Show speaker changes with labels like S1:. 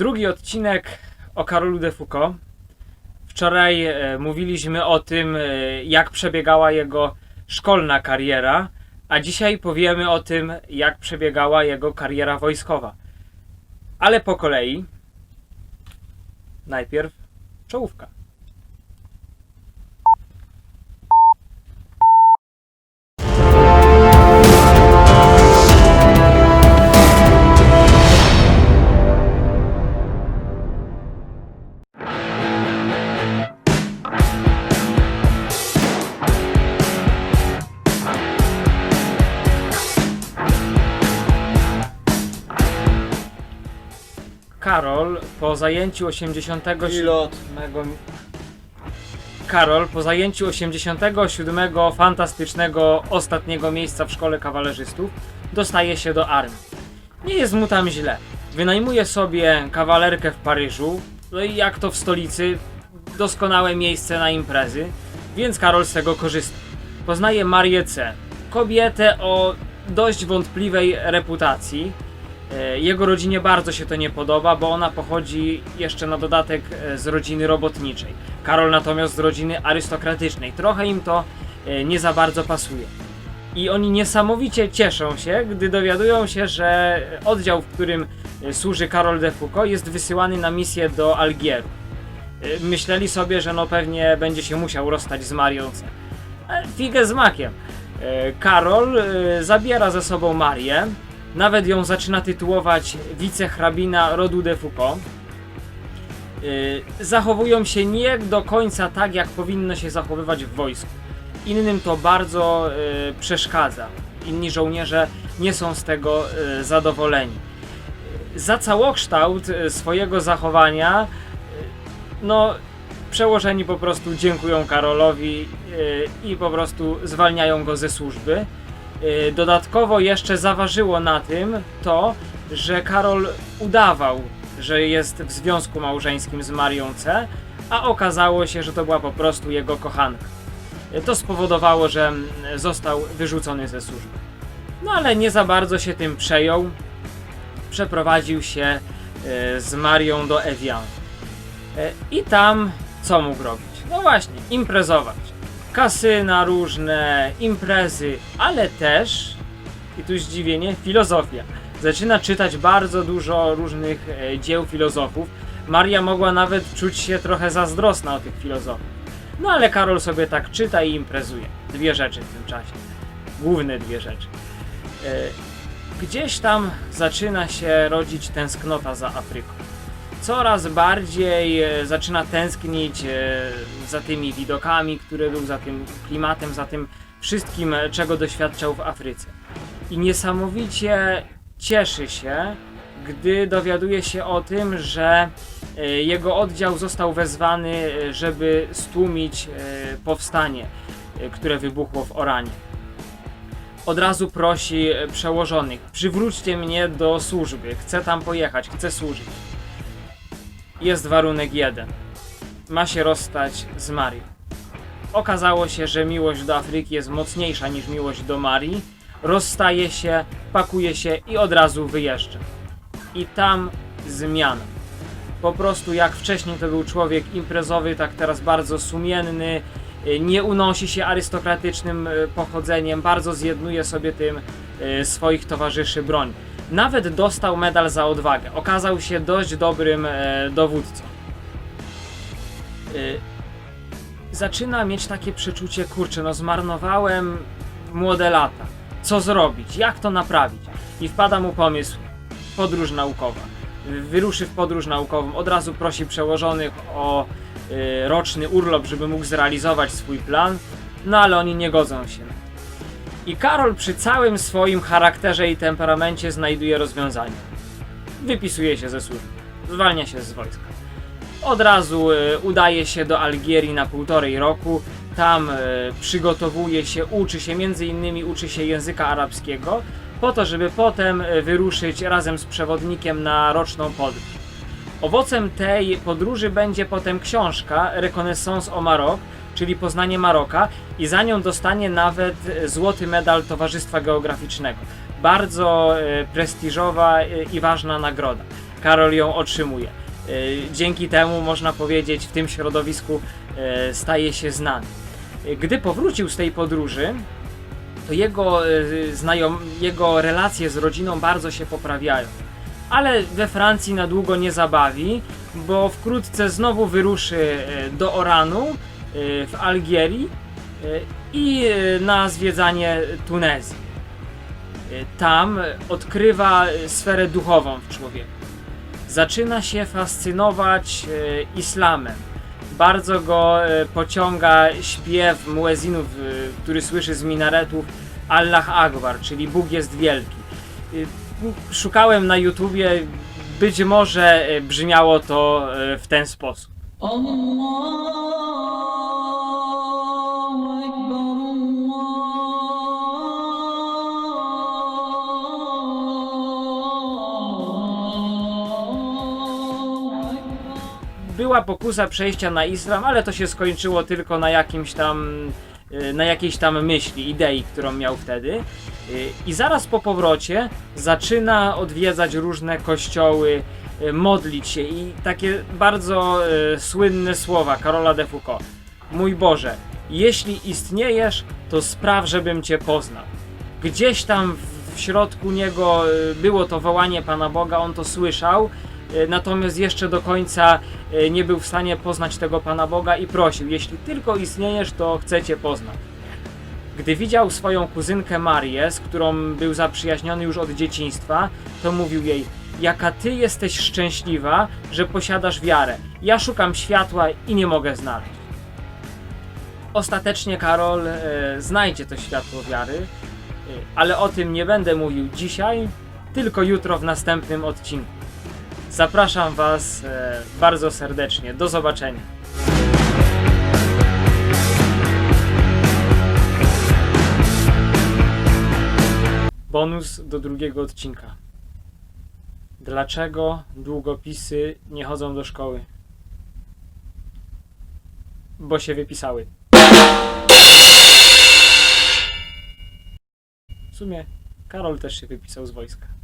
S1: Drugi odcinek o Karolu de Foucault. Wczoraj e, mówiliśmy o tym, e, jak przebiegała jego szkolna kariera, a dzisiaj powiemy o tym, jak przebiegała jego kariera wojskowa. Ale po kolei. Najpierw czołówka. Karol po zajęciu 87
S2: Pilot.
S1: Karol po zajęciu 87 fantastycznego ostatniego miejsca w szkole kawalerzystów dostaje się do armii. Nie jest mu tam źle. Wynajmuje sobie kawalerkę w Paryżu, no i jak to w stolicy, doskonałe miejsce na imprezy, więc Karol z tego korzysta. Poznaje Marię C., kobietę o dość wątpliwej reputacji. E, Jego rodzinie bardzo się to nie podoba, bo ona pochodzi jeszcze na dodatek e, z rodziny robotniczej. Karol natomiast z rodziny arystokratycznej. Trochę im to e, nie za bardzo pasuje. I oni niesamowicie cieszą się, gdy dowiadują się, że oddział, w którym służy Karol de Foucault, jest wysyłany na misję do Algieru. Myśleli sobie, że no pewnie będzie się musiał rozstać z Marią Figę z makiem. Karol zabiera ze sobą Marię, nawet ją zaczyna tytułować wicehrabina rodu de Foucault. Yy, zachowują się nie do końca tak, jak powinno się zachowywać w wojsku. Innym to bardzo yy, przeszkadza. Inni żołnierze nie są z tego yy, zadowoleni. Za całokształt swojego zachowania, no, przełożeni po prostu dziękują Karolowi i po prostu zwalniają go ze służby. Yy, Dodatkowo jeszcze zaważyło na tym to, że Karol udawał, że jest w związku małżeńskim z Marią C., a okazało się, że to była po prostu jego kochanka. Yy, To spowodowało, że mm, został wyrzucony ze służby. No ale nie za bardzo się tym przejął. Przeprowadził się yy, z Marią do Evian. I tam co mógł robić? No właśnie, imprezować kasyna różne, imprezy, ale też, i tu zdziwienie, filozofia. Zaczyna czytać bardzo dużo różnych e, dzieł filozofów. Maria mogła nawet czuć się trochę zazdrosna o tych filozofów. No ale Karol sobie tak czyta i imprezuje. Dwie rzeczy w tym czasie. Główne dwie rzeczy. E, Gdzieś tam zaczyna się rodzić tęsknota za Afryką coraz bardziej e, zaczyna tęsknić e, za tymi widokami, które był, za tym klimatem, za tym wszystkim, e, czego doświadczał w Afryce. I niesamowicie cieszy się, gdy dowiaduje się o tym, że jego oddział został wezwany, żeby stłumić powstanie, które wybuchło w Oranie. Od razu prosi przełożonych: przywróćcie mnie do służby, chcę tam pojechać, chcę służyć jest warunek jeden. Ma się rozstać z Marią. Okazało się, że miłość do Afryki jest mocniejsza niż miłość do Marii. Rozstaje się, pakuje się i od razu wyjeżdża. I tam zmiana. Po prostu jak wcześniej to był człowiek imprezowy, tak teraz bardzo sumienny, y, nie unosi się arystokratycznym y, pochodzeniem, bardzo zjednuje sobie tym y, swoich towarzyszy broń. Nawet dostał medal za odwagę. Okazał się dość dobrym e, dowódcą. Y, zaczyna mieć takie przeczucie, kurczę, no zmarnowałem młode lata. Co zrobić? Jak to naprawić? I wpada mu pomysł, podróż naukowa. Wyruszy w podróż naukową, od razu prosi przełożonych o y, roczny urlop, żeby mógł zrealizować swój plan, no ale oni nie godzą się. I Karol przy całym swoim charakterze i temperamencie znajduje rozwiązanie. Wypisuje się ze służby, zwalnia się z wojska. Od razu y, udaje się do Algierii na półtorej roku. Tam y, przygotowuje się, uczy się, między innymi uczy się języka arabskiego, po to, żeby potem y, wyruszyć razem z przewodnikiem na roczną podróż. Owocem tej podróży będzie potem książka Reconnaissance au Maroc, czyli Poznanie Maroka i za nią dostanie nawet złoty medal Towarzystwa Geograficznego. Bardzo e, prestiżowa e, i ważna nagroda. Karol ją otrzymuje. E, Dzięki temu, można powiedzieć, w tym środowisku staje się znany. Gdy powrócił z tej podróży, to jego, znajom, jego relacje z rodziną bardzo się poprawiają. Ale we Francji na długo nie zabawi, bo wkrótce znowu wyruszy do Oranu Y, w Algierii y, i y, na zwiedzanie Tunezji. Tam odkrywa sferę duchową w człowieku. Zaczyna się fascynować islamem. Bardzo go pociąga śpiew muezinów, który słyszy z minaretów Allah Akbar, czyli Bóg jest wielki. Szukałem na YouTubie, być może brzmiało to w ten sposób.
S2: Allah.
S1: Była pokusa przejścia na islam, ale to się skończyło tylko na jakimś tam y, na jakiejś tam myśli, idei, którą miał wtedy. Y, I zaraz po powrocie zaczyna odwiedzać różne kościoły, y, modlić się i takie bardzo słynne słowa Karola de Foucault. Mój Boże, jeśli istniejesz, to spraw, żebym Cię poznał. Gdzieś tam w- środku niego było to wołanie Pana Boga, on to słyszał, natomiast jeszcze do końca y, nie był w stanie poznać tego Pana Boga i prosił, jeśli tylko istniejesz, to chcę Cię poznać. Gdy widział swoją kuzynkę Marię, z którą był zaprzyjaźniony już od dzieciństwa, to mówił jej: Jaka ty jesteś szczęśliwa, że posiadasz wiarę. Ja szukam światła i nie mogę znaleźć. Ostatecznie Karol e, znajdzie to światło wiary, e, ale o tym nie będę mówił dzisiaj, tylko jutro w następnym odcinku. Zapraszam Was e, bardzo serdecznie. Do zobaczenia. Bonus do drugiego odcinka. Dlaczego długopisy nie chodzą do szkoły? Bo się wypisały. W sumie Karol też się wypisał z wojska.